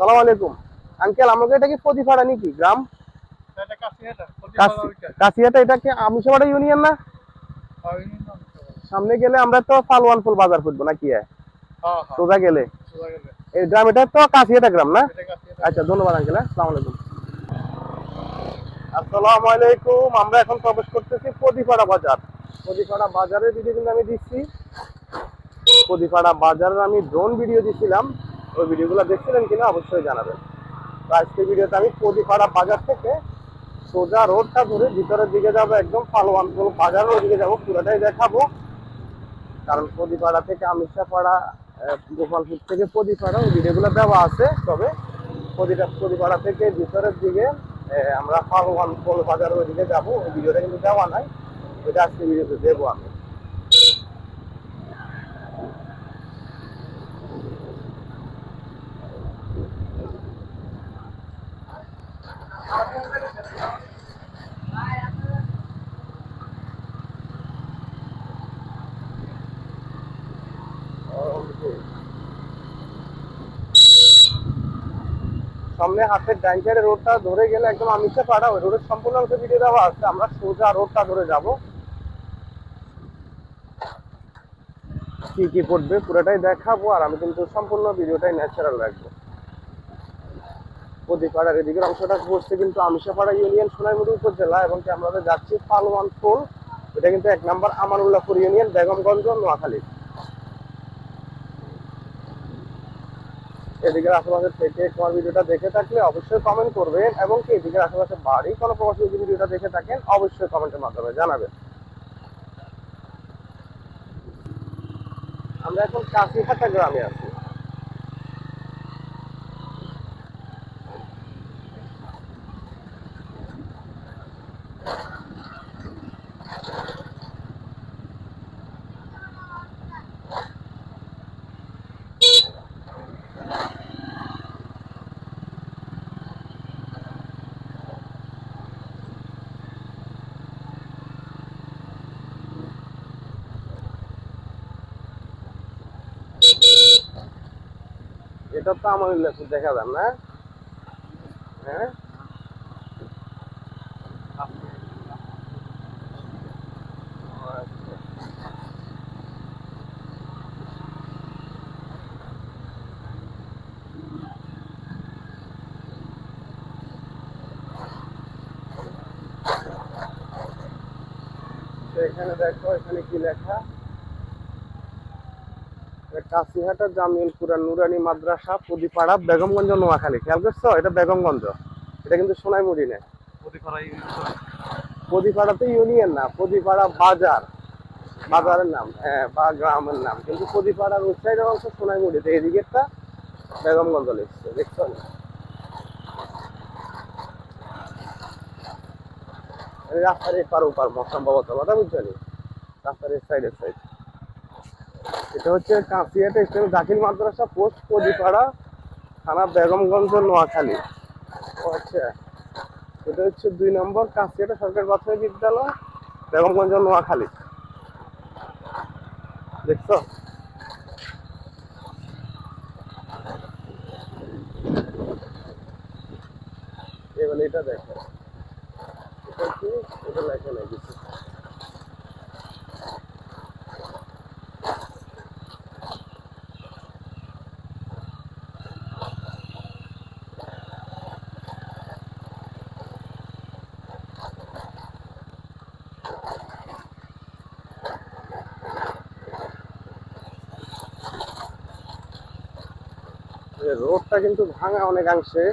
সালাম আলাইকুম। আঙ্কেল আমাকে এটা কি প্রতিপাড়া নাকি গ্রাম? কাশিয়াটা এটা কি ইউনিয়ন না? সামনে গেলে আমরা তো পালোয়ান ফুল বাজার করব নাকি? হ্যাঁ হ্যাঁ। সোজা গেলে? এই গ্রাম এটা তো কাশিয়াটা গ্রাম না? আচ্ছা ধন্যবাদ আঙ্কেল আসসালামু আলাইকুম। আসসালামু আলাইকুম আমরা এখন প্রবেশ করতেছি প্রদীপাড়া বাজার। প্রদীপাড়া বাজারের ভিডিও কিন্তু আমি দিচ্ছি। প্রদীপাড়া বাজারের আমি ড্রোন ভিডিও দিছিলাম। ওই ভিডিওগুলো দেখছিলেন কিনা অবশ্যই জানাবেন। তো আজকে ভিডিওতে আমি প্রদীপাড়া বাজার থেকে সোজা রোডটা ধরে ভিতরের দিকে যাব, একদম পালোয়ানপুর বাজারের ওদিকে যাব, পুরোটাই দেখাবো। কারণ প্রদীপাড়া থেকে আমিষাপাড়া গোপালপুর থেকে প্রদীপাড়া ওই ভিডিওগুলো দেওয়া আছে। তবে প্রতিটা প্রতিপাড়া থেকে ভিতরের দিকে আমরা পালোয়ান পোল বাজারের ওইদিকে যাব, ওই ভিডিওটা কিন্তু দেওয়া নাই। ওইটা আজকে ভিডিওতে দেবো আমি। সামনে হাতের সাইডে রোডটা ধরে গেলে একদম আমিষা পাড়া, ওই রোডের সম্পূর্ণ অংশ ভিডিও দেওয়া আছে। আমরা সোজা রোডটা ধরে যাব। কি কি পড়বে পুরোটাই দেখাবো আর আমি কিন্তু সম্পূর্ণ ভিডিওটাই ন্যাচারাল রাখব। প্রদীপাড়ার এদিকের অংশটা পড়ছে কিন্তু আমিষাপাড়া ইউনিয়ন সোনাইমুড়ি উপজেলা এবং কি আমরা যাচ্ছি পালোয়ান টোল এটা কিন্তু এক নম্বর আমানুল্লাহপুর ইউনিয়ন, বেগমগঞ্জ নোয়াখালী। এদিকের আশেপাশে থেকে তোমার ভিডিওটা দেখে থাকলে অবশ্যই কমেন্ট করবেন এবং কি এদিকের আশেপাশে বাড়ি কোনো প্রবাসী যদি ভিডিওটা দেখে থাকেন, অবশ্যই কমেন্টের মাধ্যমে জানাবেন। আমরা এখন কাশিহাটা গ্রামে আছি। এটা তো আমার লেখক দেখা যান না হ্যাঁ। এখানে দেখো এখানে কি লেখা এটা কাশিহাটা জামিলপুরা নুরানি মাদ্রাসা পুদিপাড়া বেগমগঞ্জ নোয়াখালী। খেয়াল করছ? এটা বেগমগঞ্জ। এটা কিন্তু সোনাইমুড়ি নেই পদিপাড়াতে ইউনিয়ন না পদিপাড়া বাজার। বাজারের নাম হ্যাঁ বা গ্রামের নাম। কিন্তু পদিপাড়ার ওই সাইডের অংশ সোনাইমুড়িতে। এদিকেরটা বেগমগঞ্জ লিখছে দেখছ? না রাস্তার এপার ওপার সম্ভবত কথা বুঝছেন রাস্তার সাইডের সাইড। এটা হচ্ছে কাঁচিয়াটা ইসলামী দাখিল মাদ্রাসা, পোস্ট পদিপাড়া থানা বেগমগঞ্জ, নোয়াখালী। আচ্ছা। এটা হচ্ছে দুই নম্বর কাঁচিয়াটা সরকারি প্রাথমিক বিদ্যালয়, বেগমগঞ্জ, নোয়াখালী। দেখছ? এবার এটা দেখো। এটা কি? এটা লেখা নেই কিছু। রোডটা কিন্তু ভাঙা অনেকাংশে।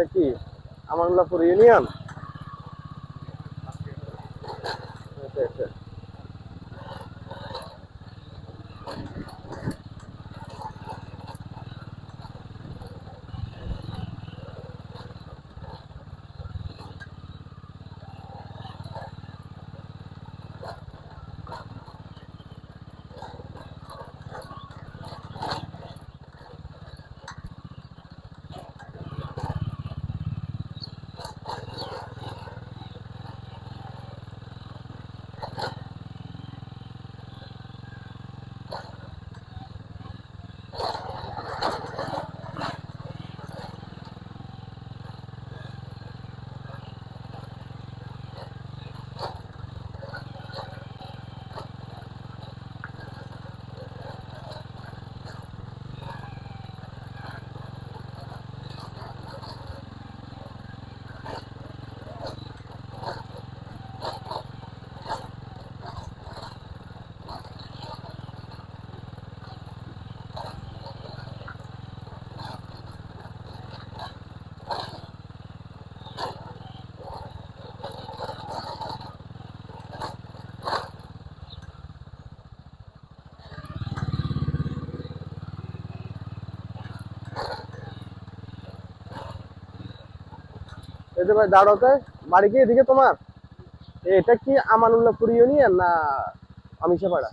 এটা কি? আমাংলাপুর ইউনিয়ন? you এই যে ভাই দাঁড়াতে বাড়ি কি এদিকে তোমার এটা কি আমানুল্লাহপুর ইউনিয়ন না আমিষাপাড়া?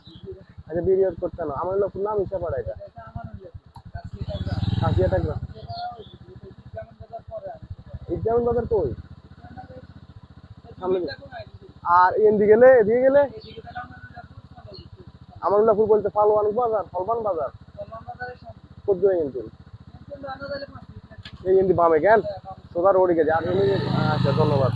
আচ্ছা বিরিয়ার করতে না আমানুল্লাহপুর না আমিষাপাড়া এটা? কাশিয়াটা গ্রাম ইজামন বাজার কই? সামনে। আর এদিকে গেলে এদিকে গেলে? আমানুল্লাহপুর বলতে ফালওয়ান বাজার ফলবান বাজার। কিন্তু এই বামে কেন সোজা রোডে গেছে। আর আচ্ছা ধন্যবাদ।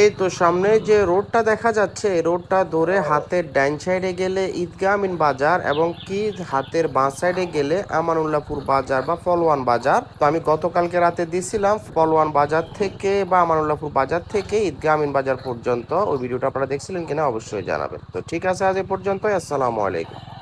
এই তো সামনে যে রোডটা দেখা যাচ্ছে, এই রোডটা ধরে হাতের ডাইন সাইডে গেলে ঈদগাহ আমিন বাজার এবং কি হাতের বাঁ সাইডে গেলে আমানুল্লাহপুর বাজার বা ফলওয়ান বাজার। তো আমি গতকালকে রাতে দিছিলাম ফলওয়ান বাজার থেকে বা আমানুল্লাহপুর বাজার থেকে ঈদগাহ আমিন বাজার পর্যন্ত। ওই ভিডিওটা আপনারা দেখছিলেন কিনা অবশ্যই জানাবেন। তো ঠিক আছে, আজ এ পর্যন্তই। আসসালামু আলাইকুম।